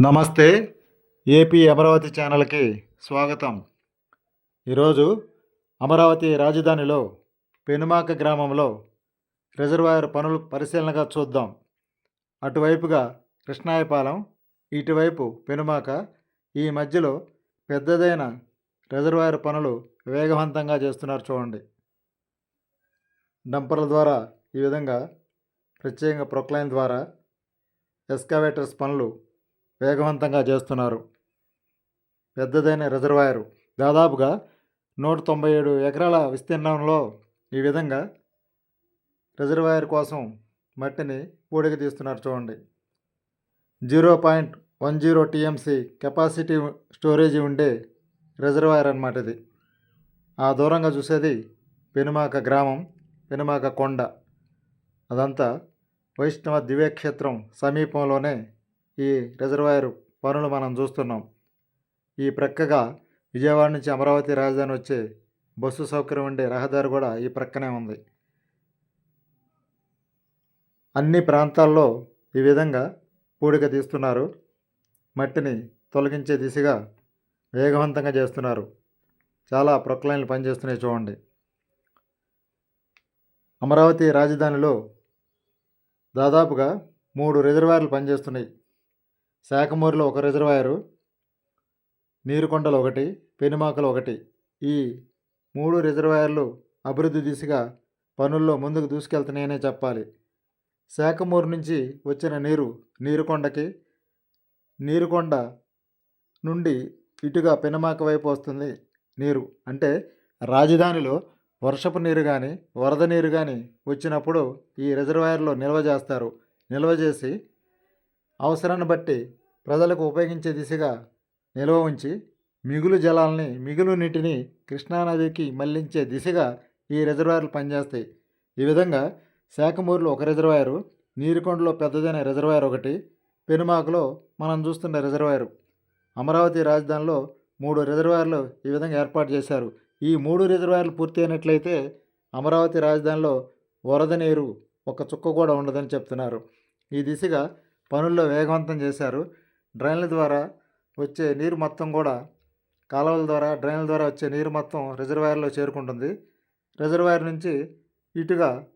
నమస్తే ఏపీ అమరావతి ఛానల్కి స్వాగతం. ఈరోజు అమరావతి రాజధానిలో పెనుమాక గ్రామంలో రిజర్వాయర్ పనులు పరిశీలనగా చూద్దాం. అటువైపుగా కృష్ణాయపాలెం ఇటువైపు పెనుమాక ఈ మధ్యలో పెద్దదైన రిజర్వాయర్ పనులు వేగవంతంగా చేస్తున్నారు చూడండి. డంపర్ల ద్వారా ఈ విధంగా ప్రత్యేకంగా ప్రొక్లైన్ ద్వారా ఎస్కావేటర్స్ పనులు వేగవంతంగా చేస్తున్నారు. పెద్దదైన రిజర్వాయరు. దాదాపుగా నూట తొంభై ఏడు ఎకరాల విస్తీర్ణంలో ఈ విధంగా రిజర్వాయర్ కోసం మట్టిని పూడిక తీస్తున్నారు చూడండి. Zero point one zero TMC capacity storage ఉండే రిజర్వాయర్ అన్నమాట ఇది. ఆ దూరంగా చూసేది పెనుమాక గ్రామం పెనుమాక కొండ. అదంతా వైష్ణవ దివ్యక్షేత్రం సమీపంలోనే ఈ రిజర్వాయర్ పనులు మనం చూస్తున్నాం. ఈ ప్రక్కగా విజయవాడ నుంచి అమరావతి రాజధాని వచ్చే బస్సు సౌకర్యం ఉండే రహదారి కూడా ఈ ప్రక్కనే ఉంది. అన్ని ప్రాంతాల్లో ఈ విధంగా పూడిక తీస్తున్నారు. మట్టిని తొలగించే దిశగా వేగవంతంగా చేస్తున్నారు. చాలా ప్రొక్లైన్లు పనిచేస్తున్నాయి చూడండి. అమరావతి రాజధానిలో దాదాపుగా మూడు రిజర్వాయర్లు పనిచేస్తున్నాయి. శాఖమూరులో ఒక రిజర్వాయరు నీరుకొండలు ఒకటి పెనుమాకలు ఒకటి ఈ మూడు రిజర్వాయర్లు అభివృద్ధి దిశగా పనుల్లో ముందుకు దూసుకెళ్తున్నాయనే చెప్పాలి. శాఖమూరు నుంచి వచ్చిన నీరు నీరుకొండకి నీరుకొండ నుండి ఇటుగా పెనుమాక వైపు వస్తుంది నీరు. అంటే రాజధానిలో వర్షపు నీరు కానీ వరద నీరు కానీ వచ్చినప్పుడు ఈ రిజర్వాయర్లో నిల్వ చేస్తారు. నిల్వ చేసి అవసరాన్ని బట్టి ప్రజలకు ఉపయోగించే దిశగా నిల్వ ఉంచి మిగులు జలాల్ని మిగులు నీటిని కృష్ణానదికి మళ్ళించే దిశగా ఈ రిజర్వాయర్లు పనిచేస్తాయి. ఈ విధంగా శాఖమూరులో ఒక రిజర్వాయరు నీరుకొండలో పెద్దదైన రిజర్వాయర్ ఒకటి పెనుమాకులో మనం చూస్తున్న రిజర్వాయరు. అమరావతి రాజధానిలో మూడు రిజర్వాయర్లు ఈ విధంగా ఏర్పాటు చేశారు. ఈ మూడు రిజర్వాయర్లు పూర్తి అయినట్లయితే అమరావతి రాజధానిలో వరద నీరు ఒక చుక్క కూడా ఉండదని చెప్తున్నారు. ఈ దిశగా పనుల్లో వేగవంతం చేశారు. డ్రైన్ల ద్వారా వచ్చే నీరు మొత్తం కూడా కాలువల ద్వారా డ్రైన్ల ద్వారా వచ్చే నీరు మొత్తం రిజర్వాయర్లో చేరుకుంటుంది. రిజర్వాయర్ నుంచి ఇటుగా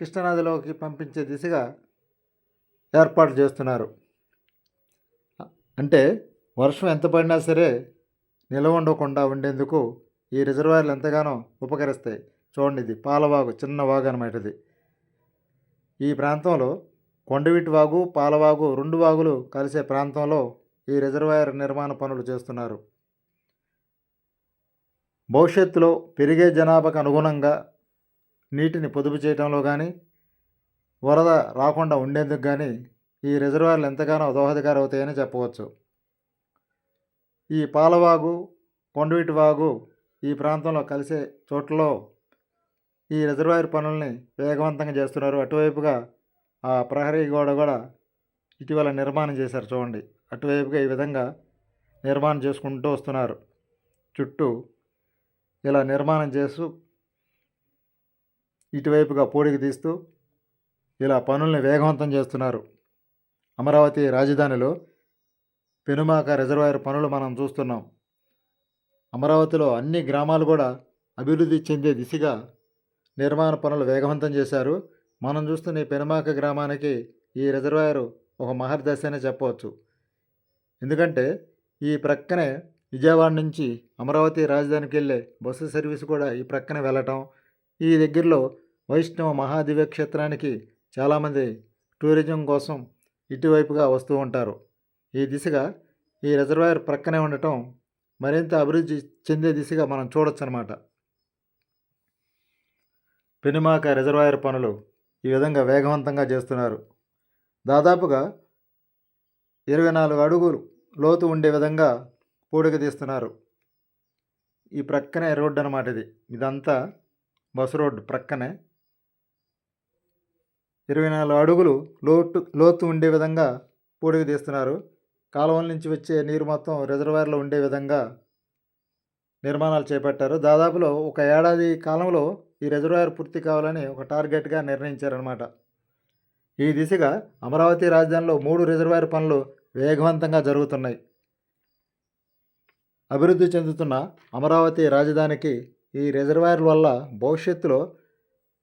కృష్ణానదిలోకి పంపించే దిశగా ఏర్పాటు చేస్తున్నారు. అంటే వర్షం ఎంత పడినా సరే నిలవ ఉండకుండా ఉండేందుకు ఈ రిజర్వాయర్లు ఎంతగానో ఉపకరిస్తాయి. చూడండి ఇది పాలవాగు చిన్న వాగు అనమాట ఇది. ఈ ప్రాంతంలో కొండవీటి వాగు పాలవాగు రెండు వాగులు కలిసే ప్రాంతంలో ఈ రిజర్వాయర్ నిర్మాణ పనులు చేస్తున్నారు. భవిష్యత్తులో పెరిగే జనాభాకు అనుగుణంగా నీటిని పొదుపు చేయడంలో కానీ వరద రాకుండా ఉండేందుకు కానీ ఈ రిజర్వాయర్లు ఎంతగానో దోహదకారి అవుతాయని చెప్పవచ్చు. ఈ పాలవాగు కొండవీటి వాగు ఈ ప్రాంతంలో కలిసే చోట్లలో ఈ రిజర్వాయర్ పనుల్ని వేగవంతంగా చేస్తున్నారు. అటువైపుగా ఆ ప్రహరీ గోడ కూడా ఇటీవల నిర్మాణం చేశారు చూడండి. అటువైపుగా ఈ విధంగా నిర్మాణం చేసుకుంటూ వస్తున్నారు. చుట్టూ ఇలా నిర్మాణం చేస్తూ ఇటువైపుగా పోడికి తీస్తూ ఇలా పనుల్ని వేగవంతం చేస్తున్నారు. అమరావతి రాజధానిలో పెనుమాక రిజర్వాయర్ పనులు మనం చూస్తున్నాం. అమరావతిలో అన్ని గ్రామాలు కూడా అభివృద్ధి చెందే దిశగా నిర్మాణ పనులు వేగవంతం చేశారు. మనం చూస్తున్న ఈ పెనుమాక గ్రామానికి ఈ రిజర్వాయర్ ఒక మహర్దశ అనే చెప్పవచ్చు. ఎందుకంటే ఈ ప్రక్కనే విజయవాడ నుంచి అమరావతి రాజధానికి వెళ్ళే బస్సు సర్వీస్ కూడా ఈ ప్రక్కనే వెళ్ళటం ఈ దగ్గరలో వైష్ణవ మహాదివ్య క్షేత్రానికి చాలామంది టూరిజం కోసం ఇటువైపుగా వస్తూ ఉంటారు. ఈ దిశగా ఈ రిజర్వాయర్ ప్రక్కనే ఉండటం మరింత అభివృద్ధి చెందే దిశగా మనం చూడొచ్చు అనమాట పెనుమాక రిజర్వాయర్ పనులు ఈ విధంగా వేగవంతంగా చేస్తున్నారు. దాదాపుగా ఇరవై నాలుగు అడుగులు లోతు ఉండే విధంగా పూడిక తీస్తున్నారు. ఈ ప్రక్కనే రోడ్డు అనమాట ఇది. ఇదంతా బస్సు రోడ్డు ప్రక్కనే. ఇరవై నాలుగు అడుగులు లోటు లోతు ఉండే విధంగా పూడిక తీస్తున్నారు. కాలువల నుంచి వచ్చే నీరు మొత్తం రిజర్వాయర్లో ఉండే విధంగా నిర్మాణాలు చేపట్టారు. దాదాపులో ఒక ఏడాది కాలంలో ఈ రిజర్వాయర్ పూర్తి కావాలని ఒక టార్గెట్గా నిర్ణయించారనమాట ఈ దిశగా అమరావతి రాజధానిలో మూడు రిజర్వాయర్ పనులు వేగవంతంగా జరుగుతున్నాయి. అభివృద్ధి చెందుతున్న అమరావతి రాజధానికి ఈ రిజర్వాయర్ల వల్ల భవిష్యత్తులో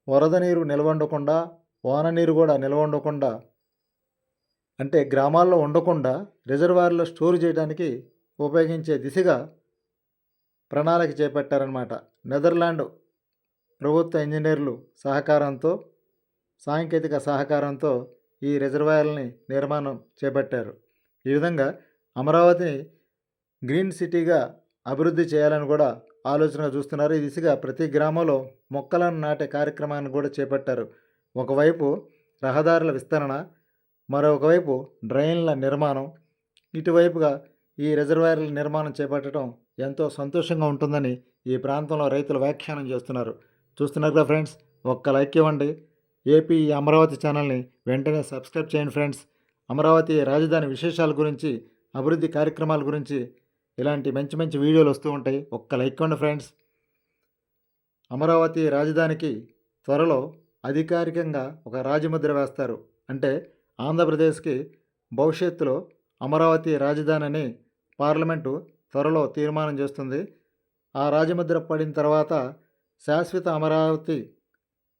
వరద నీరు నిల్వ ఉండకుండా వాన నీరు కూడా నిల్వ ఉండకుండా అంటే గ్రామాల్లో ఉండకుండా రిజర్వాయర్లో స్టోర్ చేయడానికి ఉపయోగించే దిశగా ప్రణాళిక చేపట్టారనమాట నెదర్లాండ్ ప్రభుత్వ ఇంజనీర్లు సహకారంతో సాంకేతిక సహకారంతో ఈ రిజర్వాయర్ని నిర్మాణం చేపట్టారు. ఈ విధంగా అమరావతిని గ్రీన్ సిటీగా అభివృద్ధి చేయాలని కూడా ఆలోచనగా చూస్తున్నారు. ఈ దిశగా ప్రతి గ్రామంలో మొక్కలను నాటే కార్యక్రమాన్ని కూడా చేపట్టారు. ఒకవైపు రహదారుల విస్తరణ మరొకవైపు డ్రైన్ల నిర్మాణం. ఇటువైపుగా ఈ రిజర్వాయర్ల నిర్మాణం చేపట్టడం ఎంతో సంతోషంగా ఉంటుందని ఈ ప్రాంతంలో రైతులు వ్యాఖ్యానం చేస్తున్నారు. చూస్తున్నారు కదా ఫ్రెండ్స్? ఒక్క లైక్ ఇవ్వండి. ఏపీ అమరావతి ఛానల్ని వెంటనే సబ్స్క్రైబ్ చేయండి ఫ్రెండ్స్. అమరావతి రాజధాని విశేషాల గురించి అభివృద్ధి కార్యక్రమాల గురించి ఇలాంటి మంచి మంచి వీడియోలు వస్తూ ఉంటాయి. ఒక్క లైక్ ఇవ్వండి ఫ్రెండ్స్. అమరావతి రాజధానికి త్వరలో అధికారికంగా ఒక రాజముద్ర వేస్తారు. అంటే ఆంధ్రప్రదేశ్కి భవిష్యత్తులో అమరావతి రాజధాని అని పార్లమెంటు త్వరలో తీర్మానం చేస్తుంది. ఆ రాజముద్ర పడిన తర్వాత శాశ్వత అమరావతి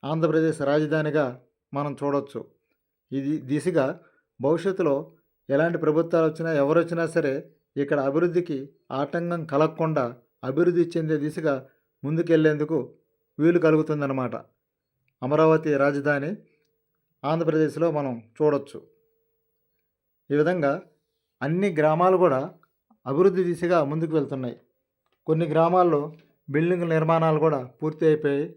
ఆంధ్రప్రదేశ్ రాజధానిగా మనం చూడవచ్చు ఇది దిశగా భవిష్యత్తులో ఎలాంటి ప్రభుత్వాలు వచ్చినా ఎవరొచ్చినా సరే ఇక్కడ అభివృద్ధికి ఆటంకం కలగకుండా అభివృద్ధి చెందే దిశగా ముందుకెళ్ళేందుకు వీలు కలుగుతుందన్నమాట. అమరావతి రాజధాని ఆంధ్రప్రదేశ్లో మనం చూడొచ్చు. ఈ విధంగా అన్ని గ్రామాలు కూడా అభివృద్ధి దిశగా ముందుకు వెళ్తున్నాయి. కొన్ని గ్రామాల్లో బిల్డింగ్ నిర్మాణాలు కూడా పూర్తి అయిపోయాయి.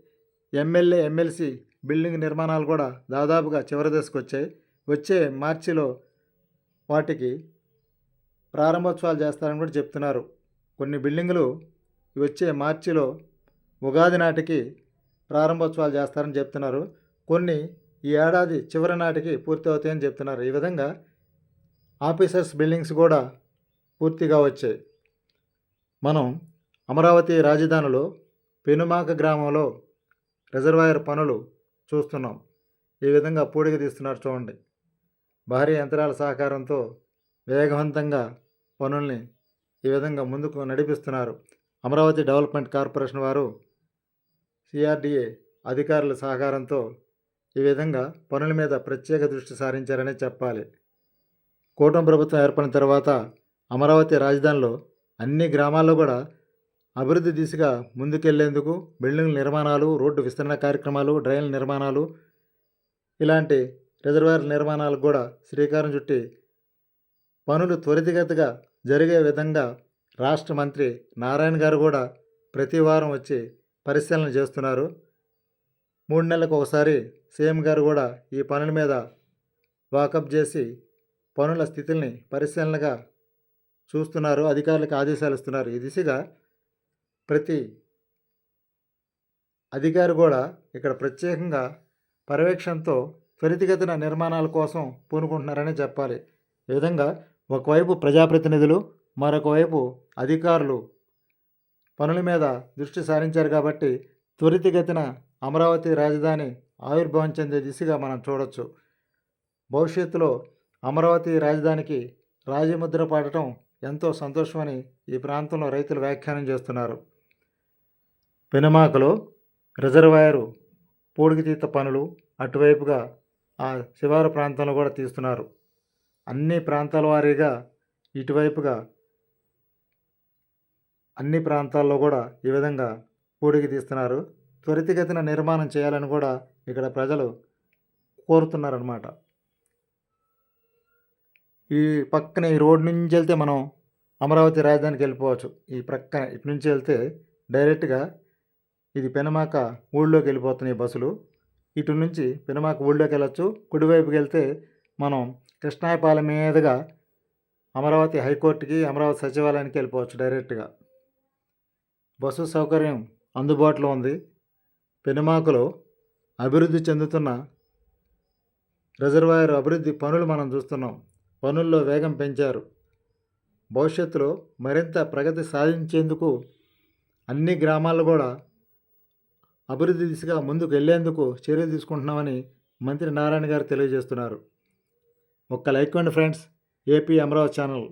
ఎమ్మెల్యే ఎమ్మెల్సీ బిల్డింగ్ నిర్మాణాలు కూడా దాదాపుగా చివరి దశకు వచ్చాయి. వచ్చే మార్చిలో వాటికి ప్రారంభోత్సవాలు చేస్తారని కూడా చెప్తున్నారు. కొన్ని బిల్డింగులు వచ్చే మార్చిలో ఉగాది నాటికి ప్రారంభోత్సవాలు చేస్తారని చెప్తున్నారు. కొన్ని ఈ ఏడాది చివరి నాటికి పూర్తి అవుతాయని చెప్తున్నారు. ఈ విధంగా ఆఫీసర్స్ బిల్డింగ్స్ కూడా పూర్తిగా వచ్చాయి. మనం అమరావతి రాజధానిలో పెనుమాక గ్రామంలో రిజర్వాయర్ పనులు చూస్తున్నాం. ఈ విధంగా పూడిక తీస్తున్నారు చూడండి. భారీ యంత్రాల సహకారంతో వేగవంతంగా పనుల్ని ఈ విధంగా ముందుకు నడిపిస్తున్నారు. అమరావతి డెవలప్మెంట్ కార్పొరేషన్ వారు సిఆర్డిఏ అధికారుల సహకారంతో ఈ విధంగా పనుల మీద ప్రత్యేక దృష్టి సారించారని చెప్పాలి. కూటమి ప్రభుత్వం ఏర్పడిన తర్వాత అమరావతి రాజధానిలో అన్ని గ్రామాల్లో కూడా అభివృద్ధి దిశగా ముందుకెళ్ళేందుకు బిల్డింగ్ నిర్మాణాలు రోడ్డు విస్తరణ కార్యక్రమాలు డ్రైన్ల నిర్మాణాలు ఇలాంటి రిజర్వాయర్ నిర్మాణాలకు కూడా శ్రీకారం చుట్టి పనులు త్వరితగతిగా జరిగే విధంగా రాష్ట్ర మంత్రి నారాయణ గారు కూడా ప్రతి వారం వచ్చి పరిశీలన చేస్తున్నారు. మూడు నెలలకు ఒకసారి సీఎం గారు కూడా ఈ పనుల మీద వాకప్ చేసి పనుల స్థితిని పరిశీలనగా చూస్తున్నారు అధికారులకు ఆదేశాలు ఇస్తున్నారు. ఈ దిశగా ప్రతి అధికారి కూడా ఇక్కడ ప్రత్యేకంగా పర్యవేక్షణతో త్వరితగతిన నిర్మాణాల కోసం పూనుకుంటున్నారని చెప్పాలి. ఈ విధంగా ఒకవైపు ప్రజాప్రతినిధులు మరొకవైపు అధికారులు పనుల మీద దృష్టి సారించారు కాబట్టి త్వరితగతిన అమరావతి రాజధాని ఆవిర్భావం చెందే దిశగా మనం చూడొచ్చు. భవిష్యత్తులో అమరావతి రాజధానికి రాజముద్ర పాడటం ఎంతో సంతోషమని ఈ ప్రాంతంలో రైతులు వ్యాఖ్యానం చేస్తున్నారు. పెనుమాకలో రిజర్వాయరు పూడికితీత పనులు అటువైపుగా ఆ శివారు ప్రాంతంలో కూడా తీస్తున్నారు. అన్ని ప్రాంతాల వారీగా ఇటువైపుగా అన్ని ప్రాంతాల్లో కూడా ఈ విధంగా పూడికి తీస్తున్నారు. త్వరితగతిన నిర్మాణం చేయాలని కూడా ఇక్కడ ప్రజలు కోరుతున్నారన్నమాట. ఈ పక్కన ఈ రోడ్ నుంచి వెళ్తే మనం అమరావతి రాజధానికి వెళ్ళిపోవచ్చు. ఈ ప్రక్కన ఇటు నుంచి వెళ్తే డైరెక్ట్గా ఇది పెనమాక ఊళ్ళోకి వెళ్ళిపోతున్నాయి బస్సులు. ఇటు నుంచి పెనమాక ఊళ్ళోకి వెళ్ళొచ్చు కుడివైపుకి వెళ్తే మనం కృష్ణాయపాలెం మీదుగా అమరావతి హైకోర్టుకి అమరావతి సచివాలయానికి వెళ్ళిపోవచ్చు డైరెక్ట్గా. బస్సు సౌకర్యం అందుబాటులో ఉంది. పెనమాకలో అభివృద్ధి చెందుతున్న రిజర్వాయర్ అభివృద్ధి పనులు మనం చూస్తున్నాం. పనుల్లో వేగం పెంచారు. భవిష్యత్తులో మరింత ప్రగతి సాధించేందుకు అన్ని గ్రామాలు కూడా అభివృద్ధి దిశగా ముందుకు వెళ్ళేందుకు చర్యలు తీసుకుంటున్నామని మంత్రి నారాయణ గారు తెలియజేస్తున్నారు. ఒక్క లైక్ ఇవ్వండి ఫ్రెండ్స్ ఏపీ అమరావతి ఛానల్.